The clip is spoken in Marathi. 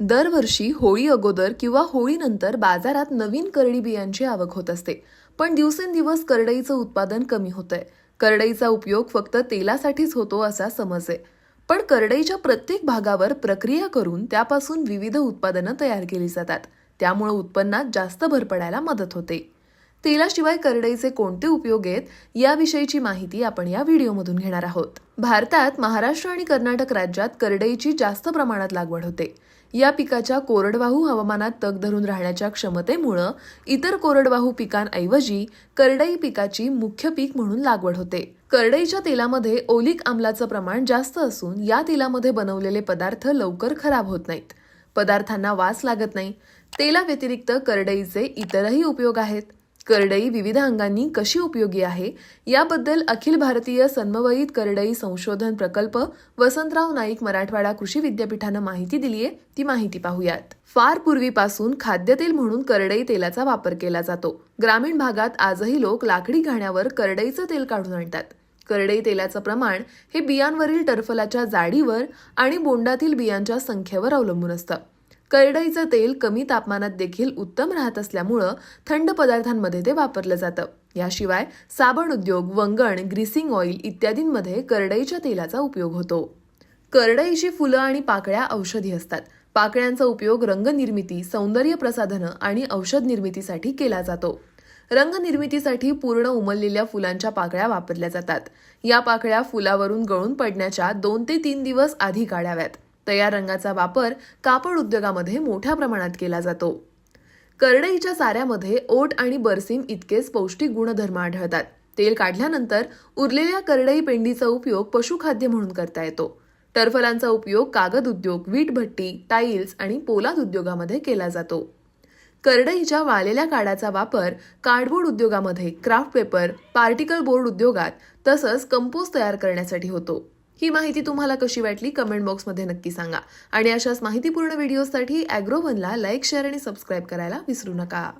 दरवर्षी होळी अगोदर किंवा होळीनंतर बाजारात नवीन करडी बियांची आवक होत असते. पण दिवसेंदिवस करडईचं उत्पादन कमी होतंय. करडईचा उपयोग फक्त तेलासाठीच होतो असा समज आहे. पण करडईच्या प्रत्येक भागावर प्रक्रिया करून त्यापासून विविध उत्पादनं तयार केली जातात. त्यामुळे उत्पन्नात जास्त भर पडायला मदत होते. तेलाशिवाय करडईचे कोणते उपयोग आहेत याविषयीची माहिती आपण या व्हिडिओमधून घेणार आहोत. भारतात महाराष्ट्र आणि कर्नाटक राज्यात करडईची जास्त प्रमाणात लागवड होते. या पिकाच्या कोरडवाहू हवामानात तग धरून राहण्याच्या क्षमतेमुळं इतर कोरडवाहू पिकांऐवजी करडई पिकाची मुख्य पीक म्हणून लागवड होते. करडईच्या तेलामध्ये ओलिक आम्लाचं प्रमाण जास्त असून या तेलामध्ये बनवलेले पदार्थ लवकर खराब होत नाहीत. पदार्थांना वास लागत नाही. तेलाव्यतिरिक्त करडईचे इतरही उपयोग आहेत. करडई विविध अंगांनी कशी उपयोगी आहे याबद्दल अखिल भारतीय सन्मवयित करडई संशोधन प्रकल्प वसंतराव नाईक मराठवाडा कृषी विद्यापीठानं माहिती दिली आहे ती माहिती पाहूयात. फार पूर्वीपासून खाद्यतेल म्हणून करडई तेलाचा वापर केला जातो. ग्रामीण भागात आजही लोक लाकडी घाण्यावर करडईचं तेल काढून आणतात. करडई तेलाचं प्रमाण हे बियांवरील टरफलाच्या जाडीवर आणि बोंडातील बियांच्या संख्येवर अवलंबून असतं. करडईचं तेल कमी तापमानात देखील उत्तम राहत असल्यामुळं थंड पदार्थांमध्ये ते वापरलं जातं. याशिवाय साबण उद्योग वंगण ग्रीसिंग ऑइल इत्यादींमध्ये करडईच्या तेलाचा उपयोग होतो. करडईची फुलं आणि पाकळ्या औषधी असतात. पाकळ्यांचा उपयोग रंगनिर्मिती सौंदर्य प्रसाधनं आणि औषध निर्मितीसाठी केला जातो. रंगनिर्मितीसाठी पूर्ण उमललेल्या फुलांच्या पाकळ्या वापरल्या जातात. या पाकळ्या फुलावरून गळून पडण्याच्या दोन ते तीन दिवस आधी काढाव्यात तयार रंगाचा वापर कापड उद्योगामध्ये मोठ्या प्रमाणात केला जातो. करडईच्या चाऱ्यामध्ये ओट आणि बरसीम इतकेच पौष्टिक गुणधर्म आढळतात. तेल काढल्यानंतर उरलेल्या करडई पेंडीचा उपयोग पशुखाद्य म्हणून करता येतो. टरफलांचा उपयोग कागद उद्योग वीटभट्टी टाईल्स आणि पोलाद उद्योगामध्ये केला जातो. करडईच्या वाळलेल्या काडाचा वापर कार्डबोर्ड उद्योगामध्ये क्राफ्ट पेपर पार्टिकल बोर्ड उद्योगात तसंच कंपोस्ट तयार करण्यासाठी होतो. ही माहिती तुम्हाला कशी वाटली कमेंट बॉक्समध्ये नक्की सांगा. आणि अशाच माहितीपूर्ण व्हिडिओसाठी अॅग्रोवनला लाईक शेअर आणि सबस्क्राईब करायला विसरू नका.